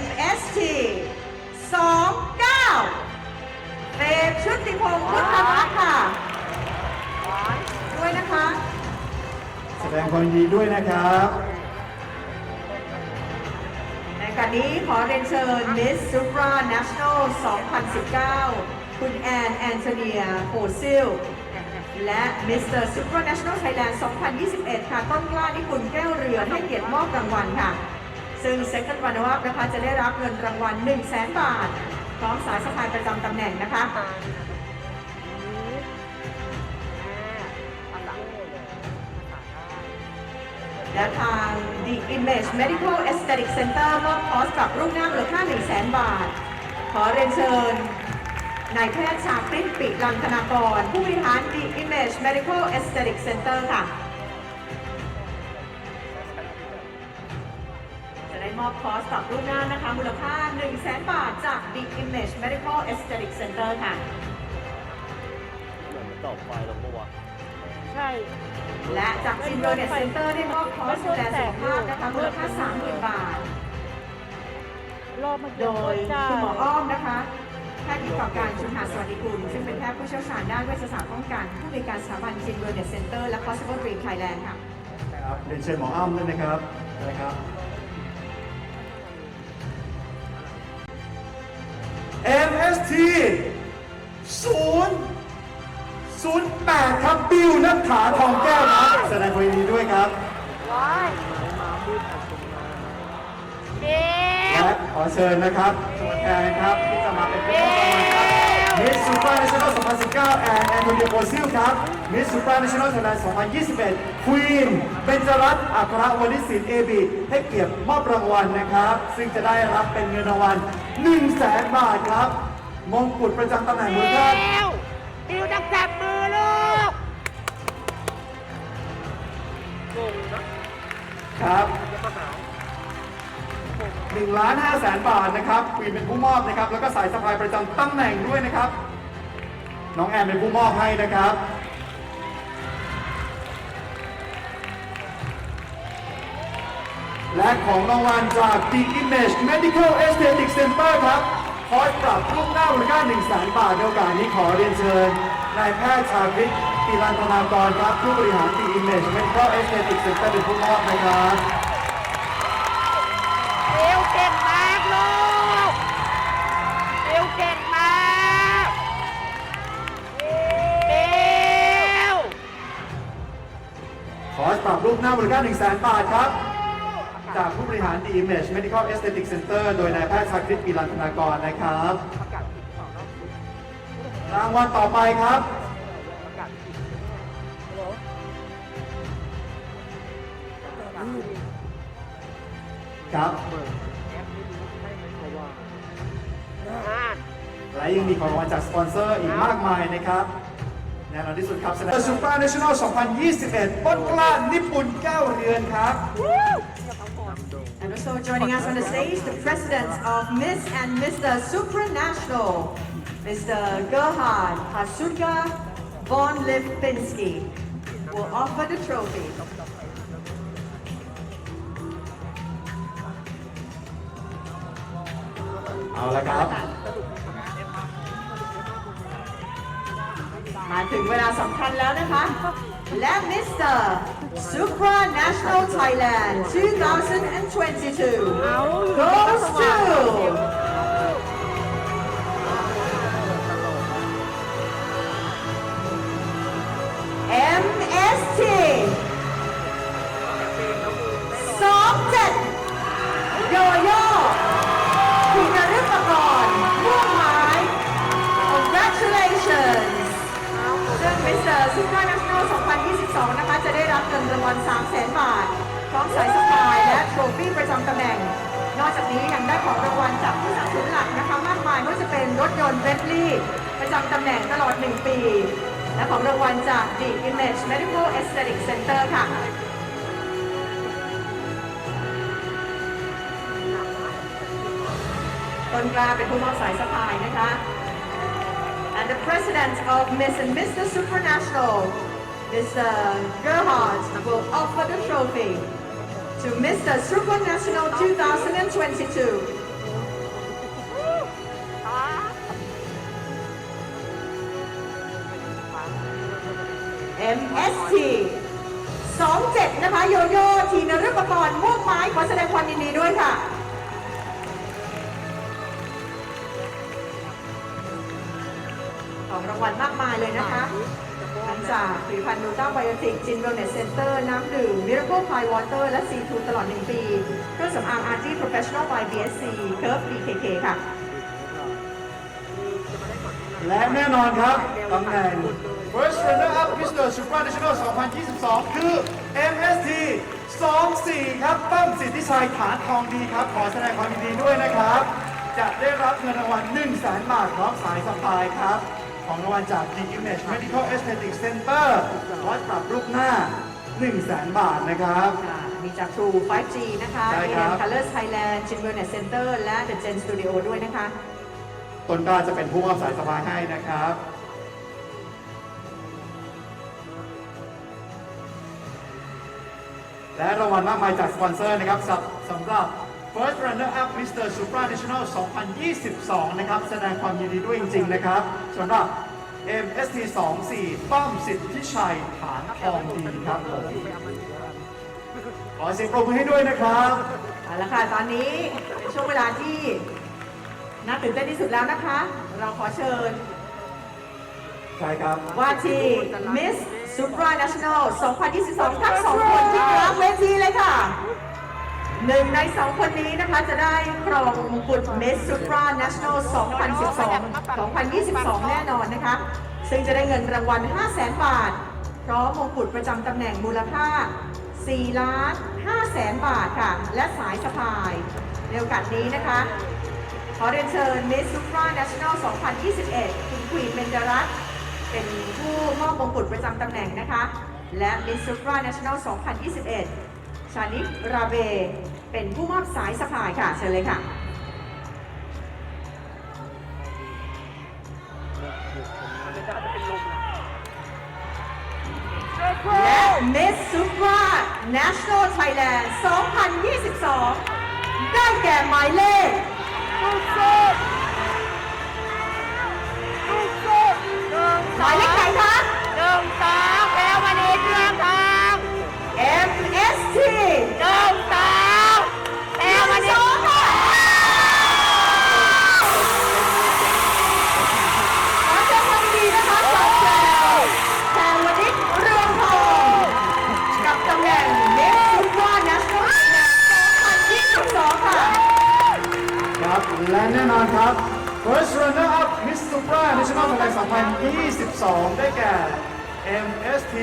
MST 29เฟรมชุติพงศ์พุทธรัตน์ค่ะ ด้วยนะคะ แสดงความยินดีด้วยนะครับ ในการนี้ขอเรียนเชิญ Miss Supra National 2019 คุณแอนแอนโทเนียโฮซิล และ Mr. Supra National Thailand 2021 ค่ะ ต้นกล้านิคุณแก้วเรือนให้เกียรติมอบรางวัลค่ะ ซึ่ง Second Runner Up นะคะจะได้รับเงินรางวัล 1 0 0 0 0แบาท พร้อมสายสะพายประจำตำแหน่งนะคะ และทาง The Image Medical Aesthetic Center มอบคอร์สปรับรูปหน้ามูลค่า 1 0 0 0 0แบาท ขอเรียนเชิญนายแพทย์ชาคริตปิรันธนากร ผู้บริหาร The Image Medical Aesthetic Center ค่ะ มอบคอร์สปรับรูปหน้านะคะ มูลค่า 1 0 0 0 0 0 บาทจาก The Image Medical Aesthetic Center ค่ะ เหมือนมันตอบไฟแล้วปะวะใช่ และจากจินเวอร์เน็ตเซ็นเตอร์ได้มอบคอร์สดูแลสุขภาพนะคะ มูลค่า 30,000 บาท รอบมันโดยจ้าคุณหมออ้อมนะคะแพทย์หญิงกอบการชุมหาสวัสดิกุลซึ่งเป็นแพทย์ผู้เชี่ยวชาญด้านเวชศาสตร์ป้องกัน ผู้บริการสถาบันจินเวอร์เน็ตเซ็นเตอร์และ Possible Dream Thailand ค่ะ ครับเรียนเชิญหมออ้ำด้วยนะครับนะครับ MST 0 08ครับบิวนัทธาทองแก้วครับแสดงความยินดีด้วยครับ ว้ายเบลและขอเชิญนะครับตัวแทนนะครับที่จะมาเป็นผู้มอบรางวัลครับมิสซูเปอร์เนชั่นแนล2019แอนแอนโทเนียโบซิลครับมิสซูเปอร์เนชั่นแนลไทยแลนด์2021ควีนเบญจรัตน์อัครวณิศิลป์เอบีให้เกียรติมอบรางวัลนะครับ ซึ่งจะได้รับเป็นเงินรางวัล1 0 0 0 0แสนบาทครับ มงกุฎประจำตำแหน่งเบมูลค่าลบิวต้องจับมือลูกงงนะครับ1ล้าน5แสนบาทนะครับควีนเป็นผู้มอบนะครับ แล้วก็สายสะพายประจำตำแหน่งด้วยนะครับ น้องแอนเป็นผู้มอบให้นะครับและของรางวัลจาก The Image Medical Aesthetic Center ครับ คอร์สปรับรูปหน้ามูลค่า1 0 0 0 0 0บาทในโอกาสนี้ขอเรียนเชิญนายแพทย์ชาคริตติรันธนากรครับ ผู้บริหาร The Image Medical Aesthetic Center เป็นผู้มอบนะครับเบลเก่งมากลูกเบลเก่งมากเบลขอปรับรูปหน้ามูลค่า1 0 0 0 0แบาทครับ จากผู้บริหาร The Image Medical Aesthetic Center โดยนายแพทย์ชาคริตปีรันธนากรนะครับ รางวัลต่อไปครับ ครับและยังมีของรางวัลจากสปอนเซอร์อีกมากมายนะครับแน่นอนที่สุดครับสนามซูเปอร์เนชั่นแนล2021 ต้นกล้า นิปุ่นแก้วเรือนครับ And also joining us on the stage, the presidents of Miss and Mr. Supranational, Mr. Gerhard Hasutka von Lipinski, will offer the trophy. เอาละครับ มาถึงเวลาสำคัญแล้วนะคะ และ Mr. Supranational Thailand 2022 goes to 2022 นะคะ จะได้รับเงินรางวัล 300,000 บาท พร้อมสายสะพายและโทรฟี่ประจำตำแหน่ง นอกจากนี้ยังได้ของรางวัลจากผู้สนับสนุนหลักนะคะ มากมายไม่ว่าจะเป็นรถยนต์เบนท์ลีประจำตำแหน่งตลอด 1 ปี และของรางวัลจาก The Image Medical Aesthetic Center ค่ะต้นกล้าเป็นผู้มอบสายสะพายนะคะ and the president of Miss and Mr. Supranational, Mr. Gerhardt will offer the trophy to Mr. Super National 2022. MST 27 นะคะ โยโย่ทีนฤปกรณ์ม่วงไม้ ขอแสดงความยินดีด้วยค่ะ ของรางวัลมากมายเลยนะคะทั้งจากผลิตภัณฑ์นูต้าไบโอติกจินเวลเนสเซ็นเตอร์น้ำดื่มมิราเคิลไฟวอเตอร์และซีทูตลอด 1 ปีเครื่องสำอางอาร์ตี้โปรเฟชชั่นอล by BSC เคิร์ฟ BKK ค่ะ และแน่นอนครับตำแหน่ง First Runner Up Mr. Supra National 2022 คือ MST 24 ครับตั้มสิทธิชัยฐานทองดีครับ ขอแสดงความยินดีด้วยนะครับ จะได้รับเงินรางวัล1 0 0 0 0แบาทพร้อมสายสปายครับ ของรางวัลจาก The Image Medical Aesthetic Center วัดปรับรูปหน้า 1 0 0 0 0บาทนะครับ ค่ะมีจาก True 5G นะคะ ใช่มีครับ Colors Thailand Chin Wellness Center และ The Gen Studio ด้วยนะคะ ต้นกล้าจะเป็นผู้มอบสายสปายให้นะครับ และรางวัลมากมายจากสปอนเซอร์นะครับสำสำหรับ First Runner Up Mr. Supra National 2022 นะครับ แสดงความยินดีด้วยจริง ๆ นะครับสำหรับ MST 24ป้อมสิทธิชัยฐานทองดีครับผมขอเสียงปรบมือให้ด้วยนะครับเอาละค่ะตอนนี้เป็นช่วงเวลาที่น่าตื่นเต้นที่สุดแล้วนะคะ เราขอเชิญใช่ครับว่าที่ Miss Supra National 2022 ทั้งสองคนที่กลางเวทีเลยค่ะ หนึ่งในสองคนนี้นะคะจะได้ครองมงกุฎ Miss Supra National 2012 2022 แน่นอนนะคะ ซึ่งจะได้เงินรางวัล 500,000 บาท พร้อมมงกุฎประจำตำแหน่งมูลค่า 4 ล้าน5แสนบาทค่ะ และสายสะพาย ในโอกาสนี้นะคะ ขอเรียนเชิญ Miss Supra National 2021 คุณควีนเบญจรัตเป็นผู้มอบมงกุฎประจำตำแหน่งนะคะ และ Miss Supra National 2021 ชานิกราเบ เป็นผู้มอบสายสะพายค่ะเชิญเลยค่ะ และ Miss Supra National Thailand 2022 ได้แก่หมายเลขหมายเลขไหนคะ และแน่นอนครับ First Runner Up Miss Supra National Thailand 2022 ได้แก่ MST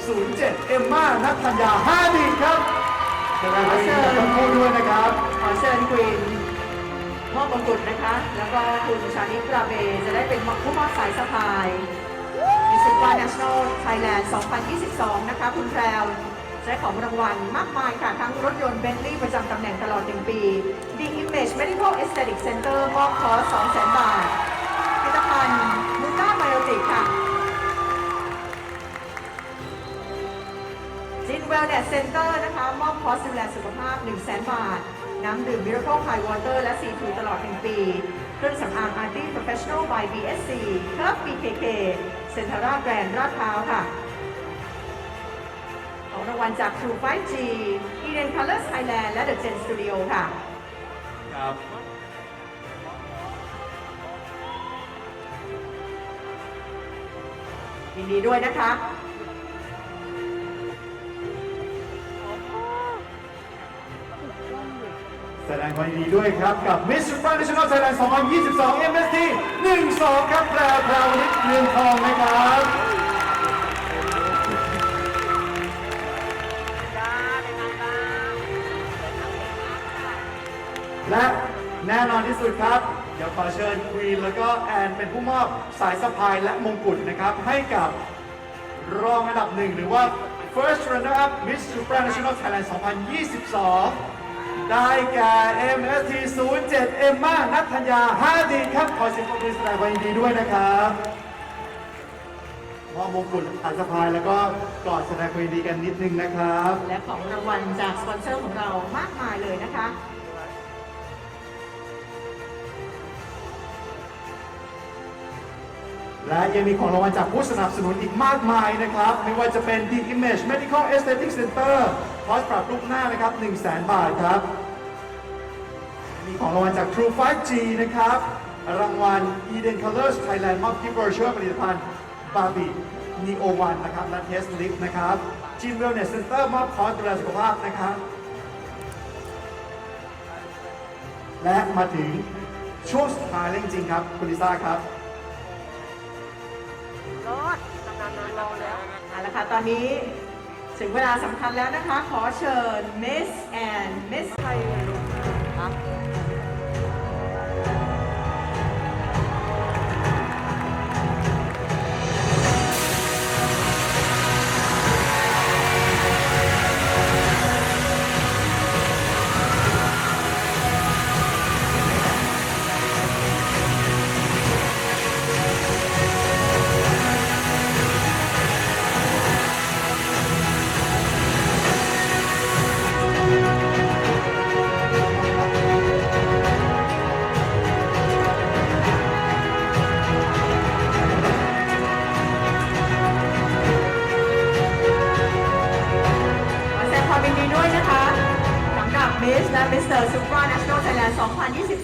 07เอมมานัทธัญญาฮาดีครับแสดงความยินดีกับทั้งคู่ด้วยนะครับ ขอเชิญควีนมอบมงกุฎนะคะ แล้วก็คุณชานิกราเบจะได้เป็นผู้มอบสายสะพายมิสซิปา National Thailand 2022 นะคะ คุณแพรวจะ ได้ของรางวัลมากมายค่ะ ทั้งรถยนต์เบนลี่ประจำตำแหน่งตลอด 1 ปี The Image Medical Aesthetic Center มอบคอร์ส200,000 บาทผลิตภัณฑ์มูต้าไบโอติกค่ะจินเวลเนสเซ็นเตอร์นะคะ มอบคอร์สดูแลสุขภาพ 1 0 0 0 0 0 บาท น้ำดื่ม Miracle High Water และ C2 ตลอด 1 ปีเครื่องสำอาง Arty Professional by BSC เคิร์ฟ BKK เซ็นทราแกรนด์ราดพร้าวค่ะ ของรางวัลจาก True 5G Eden Colors Thailand และ The Gen Studio ค่ะ ครับยินดีด้วยนะคะ แสดงความยินดีด้วยครับ กับ Miss Supra National Thailand 2022 MST 12 ครับแพรวพราวนิชเรืองทองนะครับ และแน่นอนที่สุดครับ เดี๋ยวขอเชิญควีนแล้วก็แอนเป็นผู้มอบสายสะพายและมงกุฎนะครับ ให้กับรองอันดับหนึ่งหรือว่า First Runner Up Miss Supranational Thailand 2022 ได้แก่ MST 07เอมมานัทธัญญาฮาดีครับ ขอเสียงปรบมือแสดงความยินดีด้วยนะครับมอบมงกุฎสายสะพายแล้วก็กอดแสดงความยินดีกันนิดนึงนะครับ และของรางวัลจากสปอนเซอร์ของเรามากมายเลยนะคะ และยังมีของรางวัลจากผู้สนับสนุนอีกมากมายนะครับ ไม่ว่าจะเป็น The Image Medical Aesthetic Center คอร์สปรับรูปหน้านะครับ1 0 0 0 0แบาทครับ มีของรางวัลจาก True 5G นะครับ รางวัล Eden Colors Thailand มอบกิฟต์บรอชัวร์ผลิตภัณฑ์ Barbie Neo One นะครับ และ Test Lift นะครับ Gin Wellness Center มอบคอร์สดูแลสุขภาพนะครับ และมาถึงช่วงสุดท้ายแล้วจริงๆครับ คุณลิซ่าครับ รอดตำนานนานรอแล้วเอาละค่ะตอนนี้ถึงเวลาสำคัญแล้วนะคะ ขอเชิญ Miss and Miss ใครไม่รู้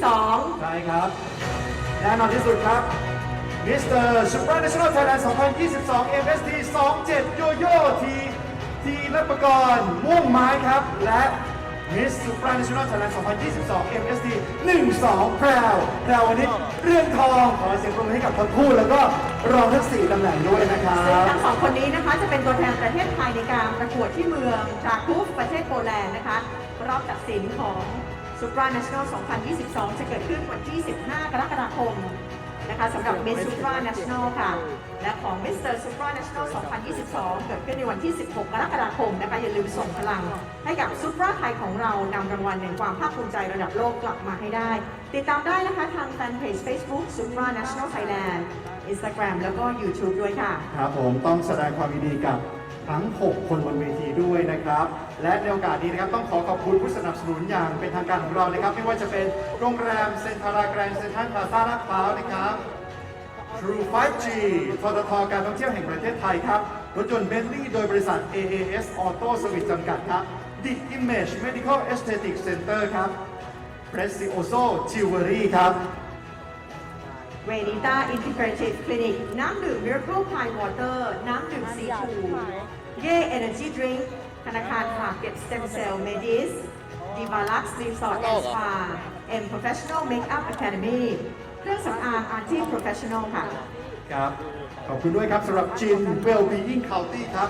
2022 ใช่ครับ แน่นอนที่สุดครับ Mr. Super National Thailand 2022 MST 27 โยโย่ทีทีรัปกรณ์ม่วงไม้ครับ และ Miss Super National Thailand 2022 MST 12 แพรวแพรววันนี้เรื่องทองขอเสียงปรบมือให้กับทั้งคู่แล้วก็รองทั้ง4ตำแหน่งด้วยนะครัซึ่งบทั้งสองคนนี้นะคะจะเป็นตัวแทนประเทศไทยในการประกวดที่เมืองทราคูฟประเทศโปแลนด์นะคะรอบตัดสินของ Supra National 2022 จะเกิดขึ้นวันที่ 15 กรกฎาคมนะคะสำหรับ Miss Supra National ค่ะ และของ Mr. Supra National 2022 เกิดขึ้นในวันที่ 16 กรกฎาคมนะคะอย่าลืมส่งพลัง ให้กับ Supra ไทยของเรานำรางวัลแห่งความภาคภูมิใจระดับโลกกลับมาให้ได้ ติดตามได้นะคะทางแฟนเพจ Facebook Supra National Thailand Instagram แล้วก็ YouTube ด้วยค่ะ ครับผมต้องแสดงความยินดีกับทั้ง 6 คนบนเวทีด้วยนะครับ และในโอกาสนี้นะครับต้องขอขอบคุณผู้สนับสนุนอย่างเป็นทางการของเรานะครับ ไม่ว่าจะเป็นโรงแรมเซ็นทรัลแกรนด์เซ็นทรัลพลาซ่าลาดพร้าวนะครับ True 5G ทททการท่องเที่ยวแห่งประเทศไทยครับ รถยนต์เบนลี่โดยบริษัท AAS Auto Service จำกัดครับ The Image Medical Aesthetic Center ครับ Prezioso Jewelry ครับ เวนิต้าอินทิเกรทีฟคลินิกน้ำดื่ม Miracle Pine Water น้ำดื่มซีทูเย่ Energy Drink ธนาคารฝากเก็บสเต็มเซลล์เมดิสดีบาลักซ์รีสอร์ทแอนด์สปาเอ็มโปรเฟชชั่นอลเมคอัพอะคาเครื่องสำอางอาร์ตี้โปรเฟชชั่นอลค่ะ ครับ ขอบคุณด้วยครับสำหรับจินเวลบียิ่งคาวตี้ครับ